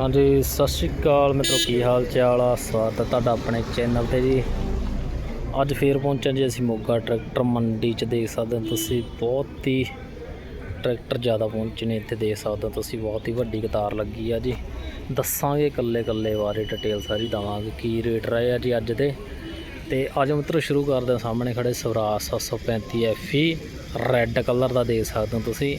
ਹਾਂਜੀ, ਸਤਿ ਸ਼੍ਰੀ ਅਕਾਲ ਮਿੱਤਰੋ, ਕੀ ਹਾਲ ਚਾਲ ਆ? ਸਵਾਗਤ ਹੈ ਤੁਹਾਡਾ ਆਪਣੇ ਚੈਨਲ ਤੇ ਜੀ। ਅੱਜ ਫੇਰ ਪਹੁੰਚੇ ਜੀ ਅਸੀਂ ਮੋਗਾ ਟਰੈਕਟਰ ਮੰਡੀ ਚ, ਦੇਖ ਸਕਦੇ ਹੋ ਤੁਸੀਂ ਬਹੁਤ ਹੀ ਟਰੈਕਟਰ ਜ਼ਿਆਦਾ ਪਹੁੰਚੇ ਨੇ ਇੱਥੇ, ਦੇਖ ਸਕਦੇ ਹੋ ਤੁਸੀਂ ਬਹੁਤ ਹੀ ਵੱਡੀ ਕਤਾਰ ਲੱਗੀ ਆ ਜੀ। ਦੱਸਾਂਗੇ ਇਕੱਲੇ ਇਕੱਲੇ ਬਾਰੇ ਡਿਟੇਲ ਸਾਰੀ ਦਵਾਂਗੇ, ਕੀ ਰੇਟ ਰਹੇ ਆ ਜੀ ਅੱਜ ਦੇ। ਤੇ ਅੱਜ ਮਿੱਤਰੋ, ਸ਼ੁਰੂ ਕਰਦੇ ਹਾਂ। ਸਾਹਮਣੇ ਖੜੇ ਸਵਰਾਜ 735 FE ਰੈੱਡ ਕਲਰ ਦਾ ਦੇਖ ਸਕਦੇ ਹੋ ਤੁਸੀਂ।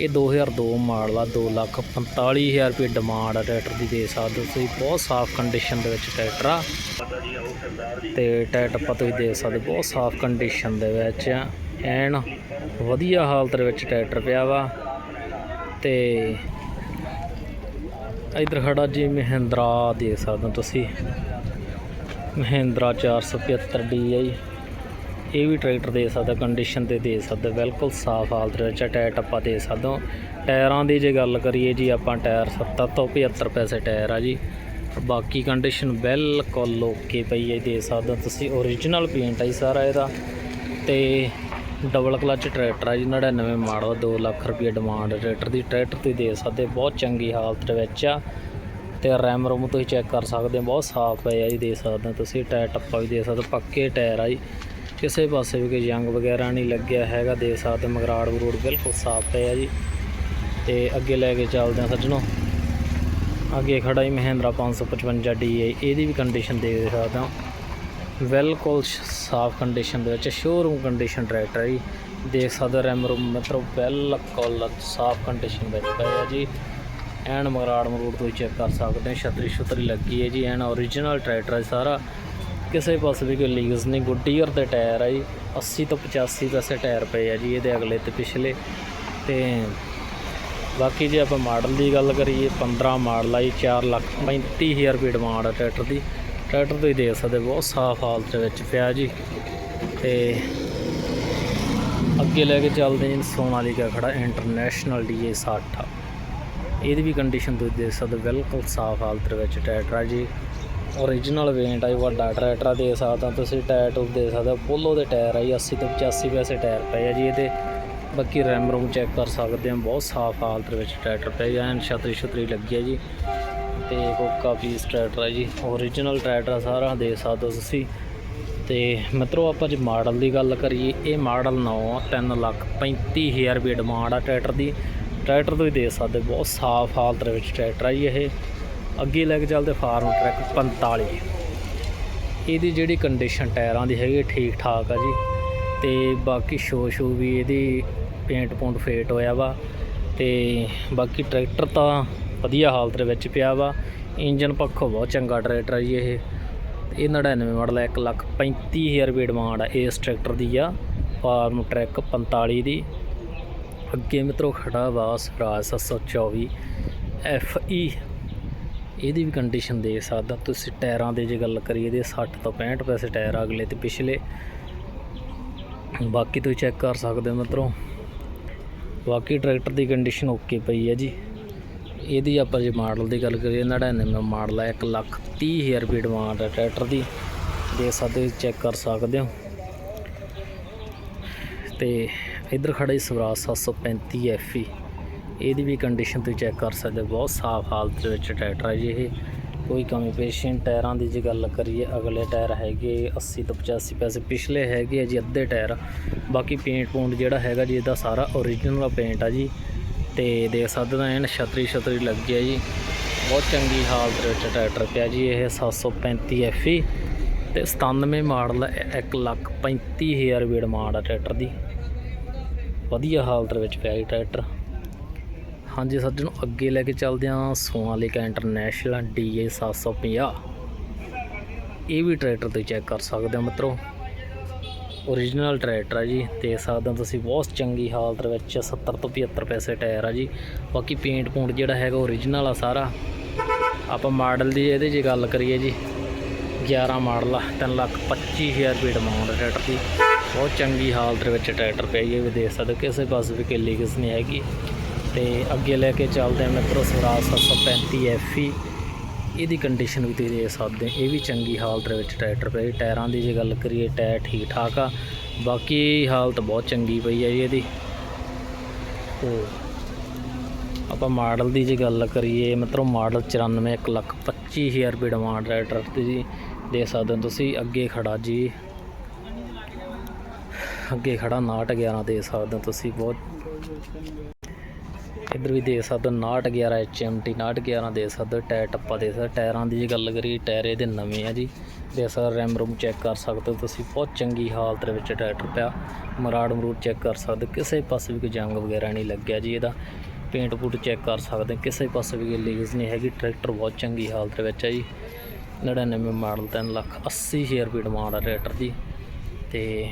ਇਹ 2002 ਮਾਡਲ ਆ 245000 ਰੁਪਏ ਡਿਮਾਂਡ ਆ ਟਰੈਕਟਰ ਦੀ ਦੇ ਸਕਦੇ ਹੋ ਤੁਸੀਂ। ਬਹੁਤ ਸਾਫ਼ ਕੰਡੀਸ਼ਨ ਦੇ ਵਿੱਚ ਟਰੈਕਟਰ ਆ। ਤੇ ਟਰੈਕਟਰ ਆਪਾਂ ਤੁਸੀਂ ਦੇਖ ਸਕਦੇ ਬਹੁਤ ਸਾਫ਼ ਕੰਡੀਸ਼ਨ ਦੇ ਵਿੱਚ ਆ। ਐਨ ਵਧੀਆ ਹਾਲਤ ਦੇ ਵਿੱਚ ਟਰੈਕਟਰ ਪਿਆ ਵਾ। ਤੇ ਇਧਰ ਖੜਾ ਜੀ ਮਹਿੰਦਰਾ ਦੇਖ ਸਕਦੇ ਹੋ ਤੁਸੀਂ। ਮਹਿੰਦਰਾ 475 ਡੀ ਹੈ ਜੀ ਇਹ ਵੀ ਟਰੈਕਟਰ ਦੇ ਸਕਦਾ ਕੰਡੀਸ਼ਨ ਤੇ ਦੇ ਸਕਦਾ ਬਿਲਕੁਲ ਸਾਫ਼ ਹਾਲਤ ਵਿੱਚ ਆ, ਟਾਇਰ ਟੱਪਾ ਦੇ ਸਕਦਾ ਹੋ। ਟਾਇਰਾਂ ਦੀ ਜੇ ਗੱਲ ਕਰੀਏ ਜੀ ਆਪਾਂ ਟਾਇਰ 70 ਤੋਂ 75 ਪੈਸੇ ਟਾਇਰ ਆ ਜੀ। ਬਾਕੀ ਕੰਡੀਸ਼ਨ ਬਿਲਕੁਲ ਓਕੇ ਪਈ ਹੈ ਦੇ ਸਕਦਾ। ਤੁਸੀਂ ਓਰੀਜਨਲ ਪੇਂਟ ਆ ਜੀ ਸਾਰਾ ਇਹਦਾ। ਤੇ ਡਬਲ ਕਲਚ ਟਰੈਕਟਰ ਆ ਜੀ 99 ਮਾਡਲ 2 ਲੱਖ ਰੁਪਏ ਡਿਮਾਂਡ ਟਰੈਕਟਰ ਦੀ। ਟਰੈਕਟਰ 'ਤੇ ਦੇ ਸਕਦੇ ਬਹੁਤ ਚੰਗੀ ਹਾਲਤ ਵਿੱਚ ਆ। ਤੇ ਰੈਮ ਰੋਮ ਤੁਸੀਂ ਚੈੱਕ ਕਰ ਸਕਦੇ ਹੋ ਬਹੁਤ ਸਾਫ਼ ਹੈ ਆ ਜੀ ਦੇ ਸਕਦੇ। ਹੋ ਤੁਸੀਂ ਟਾਇਰ ਟੱਪਾ ਵੀ ਦੇ ਸਕਦੇ ਪੱਕੇ ਟਾਇਰ ਆ ਜੀ। ਕਿਸੇ ਪਾਸੇ ਵੀ ਕੋਈ ਜੰਗ ਵਗੈਰਾ ਨਹੀਂ ਲੱਗਿਆ ਹੈਗਾ, ਦੇਖ ਸਕਦੇ ਮਗਰਾੜ ਬਰੂੜ ਬਿਲਕੁਲ ਸਾਫ਼ ਹੈ ਆ ਜੀ। ਤੇ ਅੱਗੇ ਲੈ ਕੇ ਚੱਲਦੇ ਹਾਂ ਸੱਜਣੋ। ਅੱਗੇ ਖੜਾ ਹੀ ਮਹਿੰਦਰਾ 555 ਡੀ ਇਹਦੀ ਵੀ ਕੰਡੀਸ਼ਨ ਦੇਖ ਸਕਦੇ ਸਕਦਾ ਬਿਲਕੁਲ ਸ਼- ਸਾਫ਼ ਕੰਡੀਸ਼ਨ ਦੇ ਵਿੱਚ ਸ਼ੋਰੂਮ ਕੰਡੀਸ਼ਨ ਟਰੈਕਟਰ ਜੀ। ਦੇਖ ਸਕਦੇ ਰੈਮ ਰੂਮ ਮਤਲਬ ਬਿਲਕੁਲ ਸਾਫ਼ ਕੰਡੀਸ਼ਨ ਵਿੱਚ ਪਿਆ ਹੈ ਜੀ। ਐਨ ਮਗਰਾੜ ਮਰੂੜ ਤੁਸੀਂ ਚੈੱਕ ਕਰ ਸਕਦੇ ਹੋ, ਛਤਰੀ ਛੁਤਰੀ ਲੱਗੀ ਹੈ ਜੀ, ਐਨ ਓਰੀਜਨਲ ਟਰੈਕਟਰ ਹੈ ਸਾਰਾ। ਕਿਸੇ ਪਾਸੇ ਵੀ ਕੋਈ ਲੀਗਸ ਨਹੀਂ ਗੁੱਡੀਅਰ ਦੇ ਟਾਇਰ ਆ ਜੀ। 80 ਤੋਂ 85 ਪੈਸੇ ਟਾਇਰ ਪਏ ਆ ਜੀ, ਇਹਦੇ ਅਗਲੇ ਤੇ ਪਿਛਲੇ। ਤੇ ਬਾਕੀ ਜੇ ਆਪਾਂ ਮਾਡਲ ਦੀ ਗੱਲ ਕਰੀਏ 15 ਮਾਡਲ ਆ ਜੀ 4 ਲੱਖ 35000 ਰੁਪਏ ਡਿਮਾਂਡ ਆ ਟਰੈਕਟਰ ਦੀ। ਟਰੈਕਟਰ ਤੁਸੀਂ ਦੇਖ ਸਕਦੇ ਬਹੁਤ ਸਾਫ਼ ਹਾਲਤ ਵਿੱਚ ਪਿਆ ਜੀ। ਤੇ ਅੱਗੇ ਲੈ ਕੇ ਚੱਲਦੇ ਹਾਂ ਸੋਨਾਲੀਕਾ ਖੜਾ ਇੰਟਰਨੈਸ਼ਨਲ ਡੀਏ 60 ਇਹਦੀ ਵੀ ਕੰਡੀਸ਼ਨ ਤੁਸੀਂ ਦੇਖ ਸਕਦੇ ਬਿਲਕੁਲ ਸਾਫ਼ ਹਾਲਤ ਵਿੱਚ ਟਰੈਕਟਰ ਆ ਜੀ। ਓਰੀਜਨਲ ਵੇਂਟ ਆ ਜੀ, ਵੱਡਾ ਟਰੈਕਟਰ ਆ ਦੇ ਸਕਦੇ ਹੋ ਤੁਸੀਂ ਟਾਇਰ ਟੂਬ ਦੇ ਸਕਦੇ ਹੋ ਪੋਲੋ ਦੇ ਟਾਇਰ ਆ ਜੀ 80 ਤੋਂ 85 ਪੈਸੇ ਟਾਇਰ ਪਏ ਆ ਜੀ ਇਹਦੇ। ਬਾਕੀ ਰੈਮ ਰੂਮ ਚੈੱਕ ਕਰ ਸਕਦੇ ਹੋ ਬਹੁਤ ਸਾਫ਼ ਹਾਲਤ ਵਿੱਚ ਟਰੈਕਟਰ ਪਿਆ ਜੀ ਐਨ ਛਤਰੀ ਛਤਰੀ ਲੱਗੀ ਆ ਜੀ। ਤੇ ਕੋਕਾ ਪੀਸ ਟਰੈਕਟਰ ਆ ਜੀ ਓਰੀਜਨਲ ਟਰੈਕਟਰ ਆ ਸਾਰਾ ਦੇ ਸਕਦੇ ਹੋ ਤੁਸੀਂ। ਤੇ ਮਿੱਤਰੋ ਆਪਾਂ ਜੇ ਮਾਡਲ ਦੀ ਗੱਲ ਕਰੀਏ ਇਹ ਮਾਡਲ 9 3 ਲੱਖ 35000 ਰੁਪਏ ਡਿਮਾਂਡ ਆ ਟਰੈਕਟਰ ਦੀ। ਟਰੈਕਟਰ ਤੋਂ ਤੁਸੀਂ ਦੇ ਸਕਦੇ ਬਹੁਤ ਸਾਫ਼ ਹਾਲਤ ਵਿੱਚ ਟਰੈਕਟਰ ਆ ਜੀ ਇਹ। ਅੱਗੇ ਲੈ ਕੇ ਚੱਲਦੇ ਫਾਰਮ ਟਰੈਕ 45 ਇਹਦੀ ਜਿਹੜੀ ਕੰਡੀਸ਼ਨ ਟਾਇਰਾਂ ਦੀ ਹੈਗੀ ਠੀਕ ਠਾਕ ਆ ਜੀ। ਤੇ ਬਾਕੀ ਸ਼ੋ ਸ਼ੋ ਵੀ ਇਹਦੀ ਪੇਂਟ ਪੁੰਟ ਫੇਟ ਹੋਇਆ ਵਾ। ਤੇ ਬਾਕੀ ਟਰੈਕਟਰ ਤਾਂ ਵਧੀਆ ਹਾਲਤ ਦੇ ਵਿੱਚ ਪਿਆ ਵਾ। ਇੰਜਨ ਪੱਖੋਂ ਬਹੁਤ ਚੰਗਾ ਟਰੈਕਟਰ ਆ ਜੀ ਇਹ। ਇਹ 99 ਮਾਡਲ 1 ਲੱਖ 35000 ਰੁਪਏ ਡਿਮਾਂਡ ਆ ਇਸ ਟਰੈਕਟਰ ਦੀ ਆ, ਫਾਰਮ ਟਰੈਕ 45 ਦੀ। ਅੱਗੇ ਮਿੱਤਰੋ ਖੜਾ ਵਾ ਸਵਰਾਜ 724 ਈ ਇਹਦੀ ਵੀ ਕੰਡੀਸ਼ਨ ਦੇ ਸਕਦਾ। ਤੁਸੀਂ ਟਾਇਰਾਂ ਦੀ ਜੇ ਗੱਲ ਕਰੀਏ ਇਹਦੇ 60 ਤੋਂ 65 ਪੈਸੇ ਟਾਇਰ ਅਗਲੇ ਤੇ ਪਿਛਲੇ। ਬਾਕੀ ਤੁਸੀਂ ਚੈੱਕ ਕਰ ਸਕਦੇ ਹੋ ਮਿੱਤਰੋ। ਬਾਕੀ ਟਰੈਕਟਰ ਦੀ ਕੰਡੀਸ਼ਨ ਓਕੇ ਪਈ ਹੈ ਜੀ। ਇਹਦੀ ਆਪਾਂ ਜੇ ਮਾਡਲ ਦੀ ਗੱਲ ਕਰੀਏ 99 ਮਾਡਲ ਹੈ 1 ਲੱਖ 30 ਹਜ਼ਾਰ ਰੁਪਏ ਡਿਮਾਂਡ ਹੈ ਟਰੈਕਟਰ ਦੀ। ਦੇ ਸਕਦੇ ਹੋ ਚੈੱਕ ਕਰ ਸਕਦੇ ਹੋ। ਤੇ ਇਧਰ ਖੜਾ ਹੀ ਸਵਰਾਜ 735 FE ਇਹਦੀ ਵੀ ਕੰਡੀਸ਼ਨ ਤੁਸੀਂ ਚੈੱਕ ਕਰ ਸਕਦੇ ਹੋ, ਬਹੁਤ ਸਾਫ਼ ਹਾਲਤ ਦੇ ਵਿੱਚ ਟਰੈਕਟਰ ਹੈ ਜੀ ਇਹ। ਕੋਈ ਕਮੀ ਪੇਸ਼ੀ ਟਾਇਰਾਂ ਦੀ ਜੇ ਗੱਲ ਕਰੀਏ, ਅਗਲੇ ਟਾਇਰ ਹੈਗੇ 80 ਤੋਂ 85 ਪੈਸੇ ਪਿਛਲੇ ਹੈਗੇ ਆ ਜੀ, ਅੱਧੇ ਟਾਇਰ। ਬਾਕੀ ਪੇਂਟ ਪੂੰਟ ਜਿਹੜਾ ਹੈਗਾ ਜੀ, ਇਹਦਾ ਸਾਰਾ ਓਰੀਜਨਲ ਪੇਂਟ ਆ ਜੀ। ਤੇ ਦੇਖ ਸਕਦੇ ਹੋ ਐਨ, ਛਤਰੀ ਛਤਰੀ ਲੱਗੀ ਆ ਜੀ। ਬਹੁਤ ਚੰਗੀ ਹਾਲਤ ਦੇ ਵਿੱਚ ਟਰੈਕਟਰ ਪਿਆ ਜੀ ਇਹ 735 FE ਤੇ 97 ਮਾਡਲ 1 ਲੱਖ 35000 ਰੁਪਏ ਡਿਮਾਂਡ ਆ ਟਰੈਕਟਰ ਦੀ। ਵਧੀਆ ਹਾਲਤ ਦੇ ਵਿੱਚ ਪਿਆ ਜੀ ਟਰੈਕਟਰ। ਹਾਂਜੀ ਸੱਜਣੋ ਅੱਗੇ ਲੈ ਕੇ ਚੱਲਦੇ ਹਾਂ ਸੋਨਾਲੀਕਾ ਇੰਟਰਨੈਸ਼ਨਲ DA 750 ਇਹ ਵੀ ਟਰੈਕਟਰ ਤੇ ਚੈੱਕ ਕਰ ਸਕਦੇ ਹੋ ਮਿੱਤਰੋ। ਓਰੀਜਨਲ ਟਰੈਕਟਰ ਆ ਜੀ ਦੇਖ ਸਕਦੇ ਹੋ ਤੁਸੀਂ ਬਹੁਤ ਚੰਗੀ ਹਾਲਤ ਵਿੱਚ 70 ਤੋਂ 75 ਪੈਸੇ ਟਾਇਰ ਆ ਜੀ। ਬਾਕੀ ਪੇਂਟ ਪੂੰਟ ਜਿਹੜਾ ਹੈਗਾ ਓਰੀਜਨਲ ਆ ਸਾਰਾ। ਆਪਾਂ ਮਾਡਲ ਦੀ ਇਹਦੇ ਜੇ ਗੱਲ ਕਰੀਏ ਜੀ। 11 ਮਾਡਲ ਆ 3 ਲੱਖ 25000 ਰੁਪਏ ਡਿਮਾਂਡ ਟਰੈਕਟਰ ਦੀ। ਬਹੁਤ ਚੰਗੀ ਹਾਲਤ ਵਿੱਚ ਟਰੈਕਟਰ ਪਿਆ ਜੀ ਇਹ ਵੀ ਦੇਖ ਸਕਦੇ ਹੋ, ਕਿਸੇ ਪਾਸੇ ਵੀ ਕਿੱਲੀ ਕਿਸ ਨਹੀਂ ਹੈਗੀ। ਤੇ ਅੱਗੇ ਲੈ ਕੇ ਚੱਲਦੇ ਹਾਂ ਮਿੱਤਰੋ, ਸਵਰਾਜ 735 FE ਇਹਦੀ ਕੰਡੀਸ਼ਨ ਵੀ ਤੁਸੀਂ ਦੇਖ ਸਕਦੇ ਇਹ ਵੀ ਚੰਗੀ ਹਾਲਤ ਦੇ ਵਿੱਚ ਟਰੈਕਟਰ ਪਿਆ ਜੀ ਟਾਇਰਾਂ ਦੀ ਜੇ ਗੱਲ ਕਰੀਏ ਟਾਇਰ ਠੀਕ ਠਾਕ ਆ, ਬਾਕੀ ਹਾਲਤ ਬਹੁਤ ਚੰਗੀ ਪਈ ਆ ਜੀ ਇਹਦੀ। ਤੇ ਆਪਾਂ ਮਾਡਲ ਦੀ ਜੇ ਗੱਲ ਕਰੀਏ ਮਤਲਬ ਮਾਡਲ 94 ਇੱਕ ਲੱਖ 25000 ਰੁਪਏ ਡਿਮਾਂਡ ਹੈ ਟਰੈਕਟਰ ਦੀ ਦੇ ਸਕਦੇ ਹੋ ਤੁਸੀਂ, ਅੱਗੇ ਖੜਾ ਜੀ। ਅੱਗੇ ਖੜਾ 911 ਦੇ ਸਕਦੇ ਹੋ ਤੁਸੀਂ, ਬਹੁਤ ਇੱਧਰ ਵੀ ਦੇ ਸਕਦੇ ਹੋ 911 HMT 911 ਦੇ ਸਕਦੇ ਹੋ, ਟਾਇਰ ਟੱਪਾ ਦੇ ਸਕਦੇ ਟਾਇਰਾਂ ਦੀ ਜੇ ਗੱਲ ਕਰੀਏ, ਟਾਇਰ ਇਹਦੇ ਨਵੇਂ ਆ ਜੀ। ਦੇ ਸਕਦੇ ਰੈਮ ਰੂਮ ਚੈੱਕ ਕਰ ਸਕਦੇ ਹੋ ਤੁਸੀਂ, ਬਹੁਤ ਚੰਗੀ ਹਾਲਤ ਦੇ ਵਿੱਚ ਟਰੈਕਟਰ ਪਿਆ ਮਰਾੜ ਮਰੂੜ ਚੈੱਕ ਕਰ ਸਕਦੇ ਕਿਸੇ ਪਾਸੇ ਵੀ ਕੋਈ ਜੰਗ ਵਗੈਰਾ ਨਹੀਂ ਲੱਗਿਆ ਜੀ ਇਹਦਾ। ਪੇਂਟ ਪੂਟ ਚੈੱਕ ਕਰ ਸਕਦੇ ਕਿਸੇ ਪਾਸੇ ਵੀ ਕੋਈ ਲੀਜ਼ ਨਹੀਂ ਹੈਗੀ, ਟਰੈਕਟਰ ਬਹੁਤ ਚੰਗੀ ਹਾਲਤ ਦੇ ਵਿੱਚ ਹੈ ਜੀ। 99 ਮਾਡਲ 3 ਲੱਖ 80 ਹਜ਼ਾਰ ਰੁਪਏ ਡਿਮਾਂਡ ਆ ਟਰੈਕਟਰ ਦੀ। ਤੇ